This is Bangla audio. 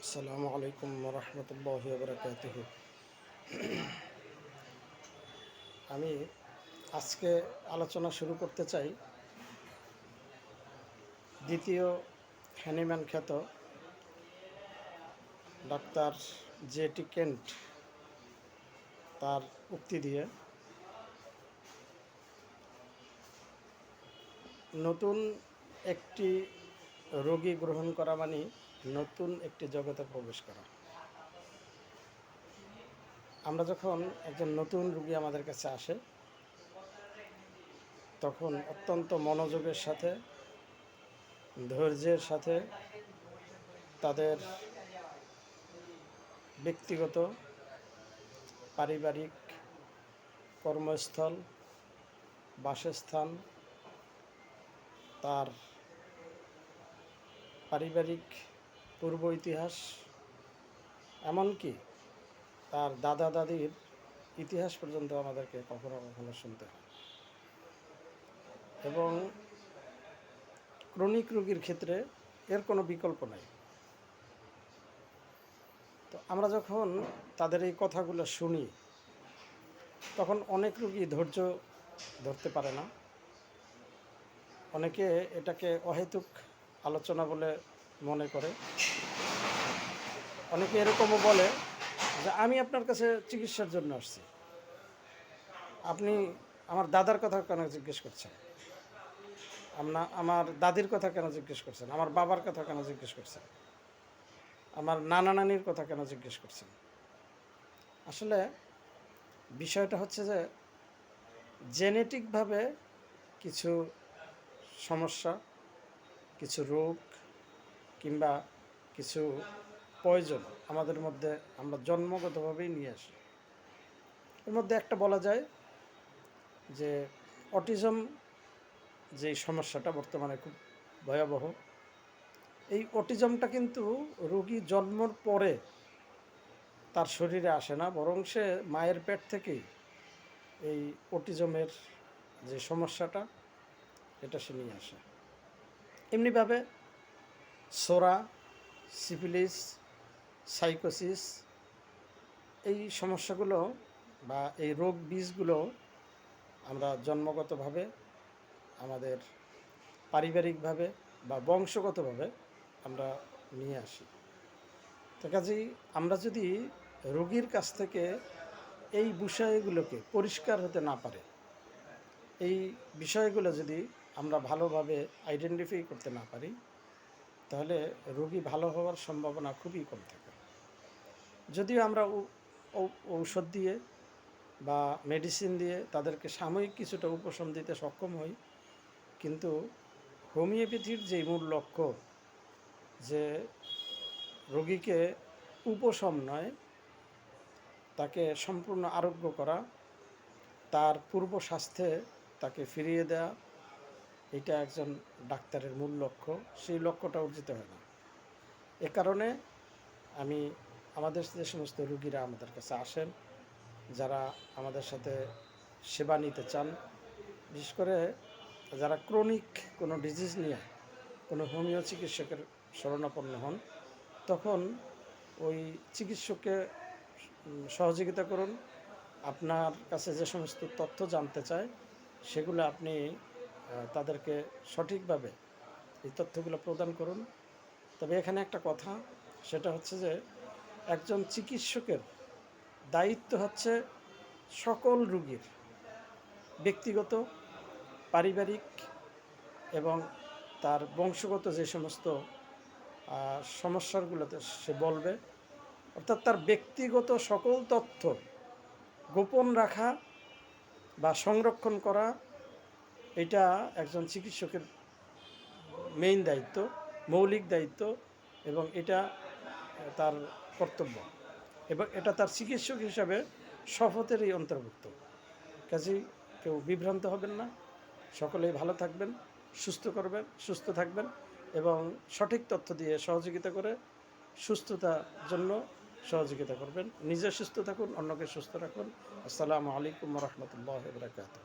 আসসালামু আলাইকুম রহমতুল্লাহ বরকাতুহ আমি আজকে আলোচনা শুরু করতে চাই দ্বিতীয় হ্যানিম্যান খ্যাত ডাক্তার জে টি কেন্ট তার উক্তি দিয়ে নতুন একটি রোগী গ্রহণ করা মানে নতুন একটি জগতে প্রবেশ করা। আমরা যখন একজন নতুন রুগী আমাদের কাছে আসে, তখন অত্যন্ত মনোযোগের সাথে, ধৈর্যের সাথে তাদের ব্যক্তিগত, পারিবারিক কর্মস্থল, বাসস্থান, তার পারিবারিক পূর্ব ইতিহাস এমনকি তার দাদা দাদির ইতিহাস পর্যন্ত আমাদেরকে কখনো কখনো শুনতে হয়। এবং ক্রনিক রোগীর ক্ষেত্রে এর কোনো বিকল্প নাই। তো আমরা যখন তাদের এই কথাগুলো শুনি, তখন অনেক রুগী ধৈর্য ধরতে পারে না। অনেকে এটাকে অহেতুক আলোচনা বলে মনে করে। অনেকে এরকমও বলে যে আমি আপনার কাছে চিকিৎসার জন্য আসছি। আপনি আমার দাদার কথা কেন জিজ্ঞেস করছেন? আপনার আমার দাদির কথা কেন জিজ্ঞেস করছেন? আমার বাবার কথা কেন জিজ্ঞেস করছেন? আমার নানা নানির কথা কেন জিজ্ঞেস করছেন? আসলে বিষয়টা হচ্ছে যে জেনেটিকভাবে কিছু সমস্যা, কিছু রোগ কিংবা কিছু প্রয়োজন আমাদের মধ্যে আমরা জন্মগতভাবেই নিয়ে আসি। এর মধ্যে একটা বলা যায় যে অটিজম যে সমস্যাটা বর্তমানে খুব ভয়াবহ, এই অটিজমটা কিন্তু রোগী জন্মর পরে তার শরীরে আসে না, বরং সে মায়ের পেট থেকেই এই অটিজমের যে সমস্যাটা, এটা সে নিয়ে আসে। এমনিভাবে সোরা, সিফিলিস, সাইকোসিস, এই সমস্যাগুলো বা এই রোগ বীজগুলো আমরা জন্মগতভাবে, আমাদের পারিবারিকভাবে বা বংশগতভাবে আমরা নিয়ে আসি। তো কাজেই আমরা যদি রোগীর কাছ থেকে এই বিষয়গুলোকে পরিষ্কার হতে না পারে, এই বিষয়গুলো যদি আমরা ভালোভাবে আইডেন্টিফাই করতে না পারি তাহলে রোগী ভালো হওয়ার সম্ভাবনা খুবই কম থাকে। যদিও আমরা ঔষধ দিয়ে বা মেডিসিন দিয়ে তাদেরকে সাময়িক কিছুটা উপশম দিতে সক্ষম হই, কিন্তু হোমিওপ্যাথির যে মূল লক্ষ্য যে রোগীকে উপশম নয়, তাকে সম্পূর্ণ আরোগ্য করা, তার পূর্ব স্বাস্থ্যে তাকে ফিরিয়ে দেওয়া এটা একজন ডাক্তারের মূল লক্ষ্য, সেই লক্ষ্যটা অর্জিত হয় না। এ কারণে আমি আমাদের যে সমস্ত রুগীরা আমাদের কাছে আসেন, যারা আমাদের সাথে সেবা নিতে চান, বিশেষ করে যারা ক্রনিক কোনো ডিজিজ নিয়ে কোনো হোমিও চিকিৎসকের শরণাপন্ন হন, তখন ওই চিকিৎসককে সহযোগিতা করুন। আপনার কাছে যে সমস্ত তথ্য জানতে চায়, সেগুলো আপনি তাদেরকে সঠিকভাবে এই তথ্যগুলো প্রদান করুন। তবে এখানে একটা কথা, সেটা হচ্ছে যে একজন চিকিৎসকের দায়িত্ব হচ্ছে সকল রুগীর ব্যক্তিগত, পারিবারিক এবং তার বংশগত যে সমস্ত সমস্যাগুলোতে সে বলবে, অর্থাৎ তার ব্যক্তিগত সকল তথ্য গোপন রাখা বা সংরক্ষণ করা এটা একজন চিকিৎসকের মেইন দায়িত্ব, মৌলিক দায়িত্ব এবং এটা তার কর্তব্য। এবং এটা তার চিকিৎসক হিসাবে শপথেরই অন্তর্ভুক্ত। কাজেই কেউ বিভ্রান্ত হবেন না। সকলেই ভালো থাকবেন, সুস্থ করবেন, সুস্থ থাকবেন এবং সঠিক তথ্য দিয়ে সহযোগিতা করে সুস্থতার জন্য সহযোগিতা করবেন। নিজে সুস্থ থাকুন, অন্যকে সুস্থ রাখুন। আসসালামু আলাইকুম রহমতুল্লাহ বরাকাত